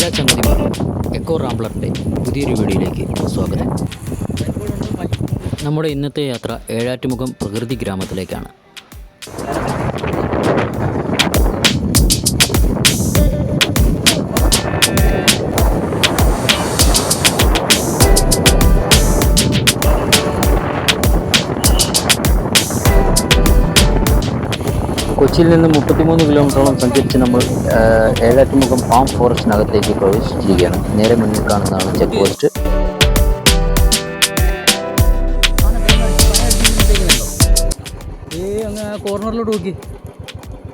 എല്ലാ ചങ്ങതിമാർക്കും എക്കോ റാംബ്ലറിന്റെ പുതിയൊരു വീഡിയോയിലേക്ക് സ്വാഗതം. നമ്മുടെ ഇന്നത്തെ യാത്ര ഏഴാറ്റുമുഖം പ്രകൃതി ഗ്രാമത്തിലേക്കാണ്. കൊച്ചിയിൽ നിന്ന് മുപ്പത്തിമൂന്ന് കിലോമീറ്ററോളം സഞ്ചരിച്ച് നമ്മൾ ഏഴാറ്റുമുഖം പാം ഫോറസ്റ്റിനകത്തേക്ക് പ്രവേശിച്ചിരിക്കുകയാണ്. നേരെ മുന്നിൽ കാണുന്നതാണ് ചെക്ക് പോസ്റ്റ് കോർണറിലോട്ട് നോക്കി.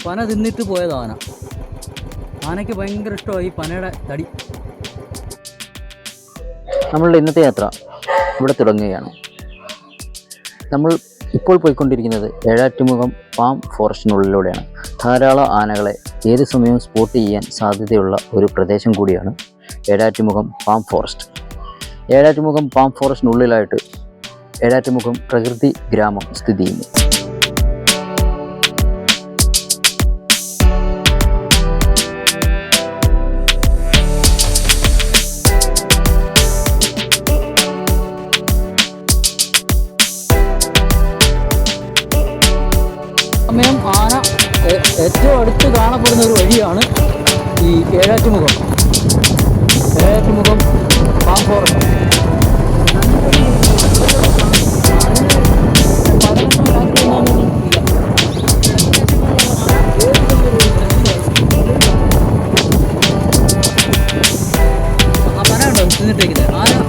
പന തിന്നിട്ട് പോയത് ആന ആനയ്ക്ക് ഭയങ്കര ഇഷ്ടമായി പനയുടെ തടി. നമ്മളുടെ ഇന്നത്തെ യാത്ര ഇവിടെ തുടങ്ങുകയാണ്. നമ്മൾ ഇപ്പോൾ പോയിക്കൊണ്ടിരിക്കുന്നത് ഏഴാറ്റുമുഖം പാം ഫോറസ്റ്റിനുള്ളിലൂടെയാണ്. ധാരാളം ആനകളെ ഏത് സമയവും സ്പോട്ട് ചെയ്യാൻ സാധ്യതയുള്ള ഒരു പ്രദേശം കൂടിയാണ് Ezhattumukham palm forest. Ezhattumukham palm ഫോറസ്റ്റിനുള്ളിലായിട്ട് ഏഴാറ്റുമുഖം പ്രകൃതി ഗ്രാമം സ്ഥിതി ചെയ്യുന്നു. അടുത്ത് കാണപ്പെടുന്ന ഒരു വഴിയാണ് ഈ ഏഴാറ്റുമുഖം. ഏഴാറ്റുമുഖം പാം ഫോറസ്റ്റ് ആരാ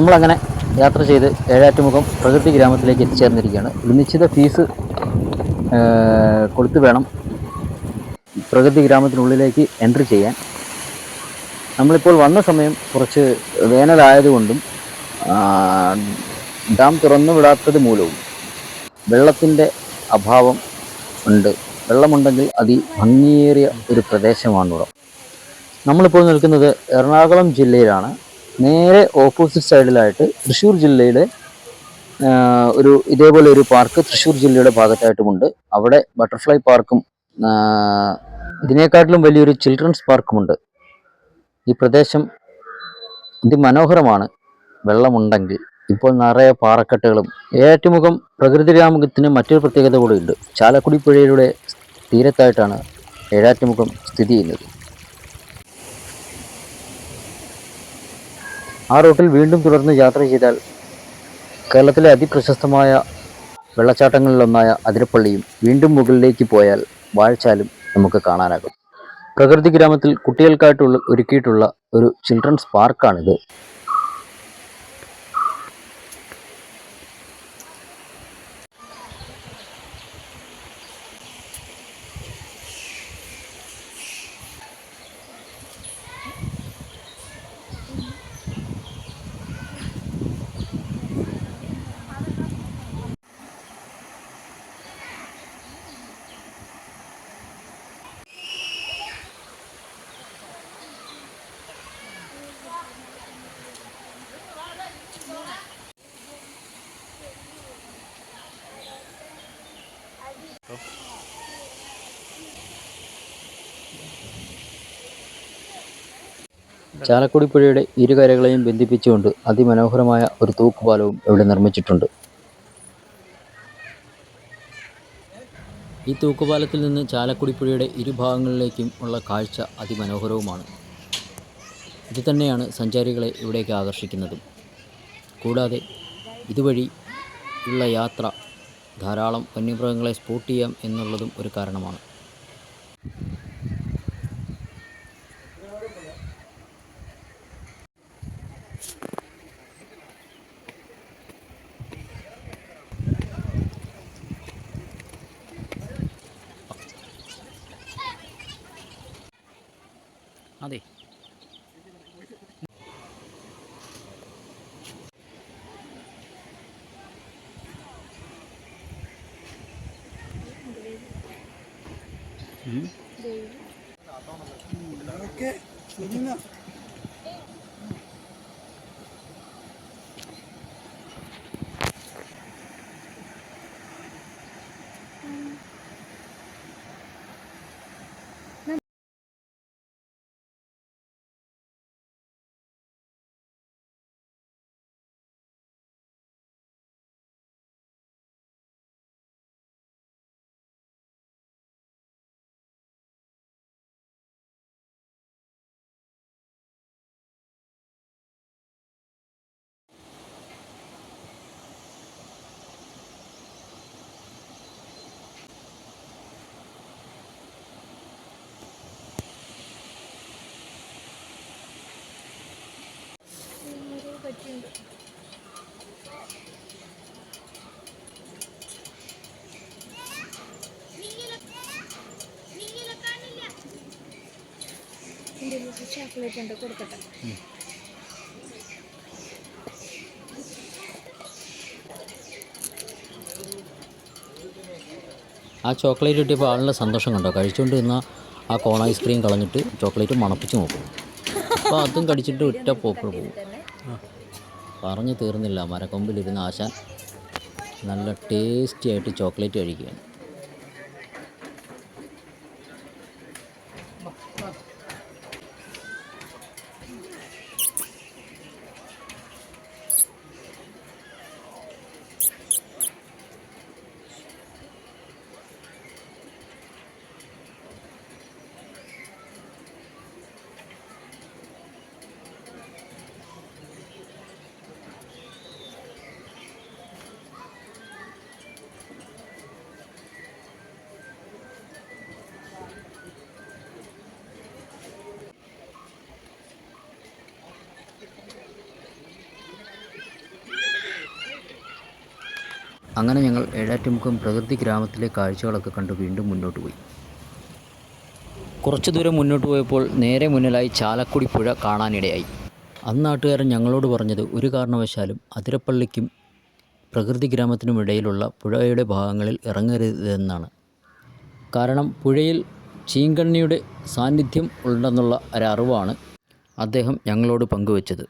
നമ്മളങ്ങനെ യാത്ര ചെയ്ത് ഏഴാറ്റുമുഖം പ്രകൃതി ഗ്രാമത്തിലേക്ക് എത്തിച്ചേർന്നിരിക്കുകയാണ്. ഒരു നിശ്ചിത ഫീസ് കൊടുത്ത് വേണം പ്രകൃതി ഗ്രാമത്തിനുള്ളിലേക്ക് എൻട്രി ചെയ്യാൻ. നമ്മളിപ്പോൾ വന്ന സമയം കുറച്ച് വേനലായതുകൊണ്ടും ഡാം തുറന്നു വിടാത്തത് മൂലവും വെള്ളത്തിന്റെ അഭാവം ഉണ്ട്. വെള്ളമുണ്ടെങ്കിൽ അതിഭംഗിയേറിയ ഒരു പ്രദേശമാണിവിടെ നമ്മളിപ്പോൾ നിൽക്കുന്നത് എറണാകുളം ജില്ലയിലാണ്. നേരെ ഓപ്പോസിറ്റ് സൈഡിലായിട്ട് തൃശ്ശൂർ ജില്ലയുടെ ഒരു ഇതേപോലെ ഒരു പാർക്ക് തൃശ്ശൂർ ജില്ലയുടെ ഭാഗത്തായിട്ടുമുണ്ട്. അവിടെ ബട്ടർഫ്ലൈ പാർക്കും ഇതിനേക്കാട്ടിലും വലിയൊരു ചിൽഡ്രൻസ് പാർക്കുമുണ്ട് ഈ പ്രദേശം അതിമനോഹരമാണ്. വെള്ളമുണ്ടെങ്കിൽ ഇപ്പോൾ നിറയെ പാറക്കെട്ടുകളും ഏറ്റുമുഖം പ്രകൃതി ഗ്രാമത്തിന് മറ്റൊരു പ്രത്യേകത കൂടിയുണ്ട്. ചാലക്കുടി പുഴയുടെ തീരത്തായിട്ടാണ് ഏഴാറ്റുമുഖം സ്ഥിതി ചെയ്യുന്നത്. ആ റൂട്ടിൽ വീണ്ടും തുടർന്ന് യാത്ര ചെയ്താൽ കേരളത്തിലെ അതിപ്രശസ്തമായ വെള്ളച്ചാട്ടങ്ങളിലൊന്നായ അതിരപ്പള്ളിയും വീണ്ടും മുകളിലേക്ക് പോയാൽ വാഴച്ചാലും നമുക്ക് കാണാനാകും. പ്രകൃതി ഗ്രാമത്തിൽ കുട്ടികൾക്കായിട്ടുള്ള ഒരുക്കിയിട്ടുള്ള ഒരു ചിൽഡ്രൻസ് പാർക്കാണിത് ചാലക്കുടി പുഴയുടെ ഇരുകരകളെയും ബന്ധിപ്പിച്ചുകൊണ്ട് അതിമനോഹരമായ ഒരു തൂക്കുപാലവും ഇവിടെ നിർമ്മിച്ചിട്ടുണ്ട്. ഈ തൂക്കുപാലത്തിൽ നിന്ന് ചാലക്കുടി പുഴയുടെ ഇരുഭാഗങ്ങളിലേക്കും ഉള്ള കാഴ്ച അതിമനോഹരവുമാണ്. ഇത് തന്നെയാണ് സഞ്ചാരികളെ ഇവിടേക്ക് ആകർഷിക്കുന്നതും. കൂടാതെ ഇതുവഴി ഉള്ള യാത്ര ധാരാളം വന്യമൃഗങ്ങളെ സ്പോട്ട് ചെയ്യാം എന്നുള്ളതും ഒരു കാരണമാണ്. അതെ. ഓക്കെ ചോക്ലേറ്റ് ഉണ്ട് കൊടുക്കട്ടെ. ആ ചോക്ലേറ്റ് കിട്ടിയപ്പോൾ ആളുടെ സന്തോഷം കണ്ടോ? കഴിച്ചുകൊണ്ട് നിന്ന ആ കോൺ ഐസ്ക്രീം കളഞ്ഞിട്ട് ചോക്ലേറ്റ് മണപ്പിച്ച് നോക്കും അപ്പോൾ അതും കടിച്ചിട്ട് ഒറ്റ പോക്കിൾ പോകും പറഞ്ഞു തീർന്നില്ല. മരക്കൊമ്പിലിരുന്ന് ആശാൻ നല്ല ടേസ്റ്റി ആയിട്ട് ചോക്ലേറ്റ് കഴിക്കുകയാണ്. അങ്ങനെ ഞങ്ങൾ ഏഴാറ്റുമുഖം പ്രകൃതി ഗ്രാമത്തിലെ കാഴ്ചകളൊക്കെ കണ്ട് വീണ്ടും മുന്നോട്ട് പോയി. കുറച്ചു ദൂരം മുന്നോട്ട് പോയപ്പോൾ നേരെ മുന്നിലായി ചാലക്കുടി പുഴ കാണാനിടയായി. അന്ന് നാട്ടുകാരൻ ഞങ്ങളോട് പറഞ്ഞത് ഒരു കാരണവശാലും അതിരപ്പള്ളിക്കും പ്രകൃതി ഗ്രാമത്തിനും ഇടയിലുള്ള പുഴയുടെ ഭാഗങ്ങളിൽ ഇറങ്ങരുതെന്നാണ്. കാരണം പുഴയിൽ ചീങ്കണ്ണിയുടെ സാന്നിധ്യം ഉണ്ടെന്നുള്ള ഒരറിവാണ് അദ്ദേഹം ഞങ്ങളോട് പങ്കുവച്ചത്.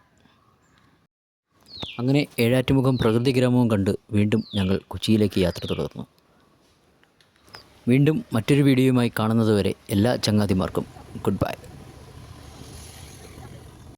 അങ്ങനെ ഏഴാറ്റുമുഖം പ്രകൃതി ഗ്രാമവും കണ്ട് വീണ്ടും ഞങ്ങൾ കൊച്ചിയിലേക്ക് യാത്ര തുടർന്നു. വീണ്ടും മറ്റൊരു വീഡിയോയുമായി കാണുന്നതുവരെ എല്ലാ ചങ്ങാതിമാർക്കും ഗുഡ് ബൈ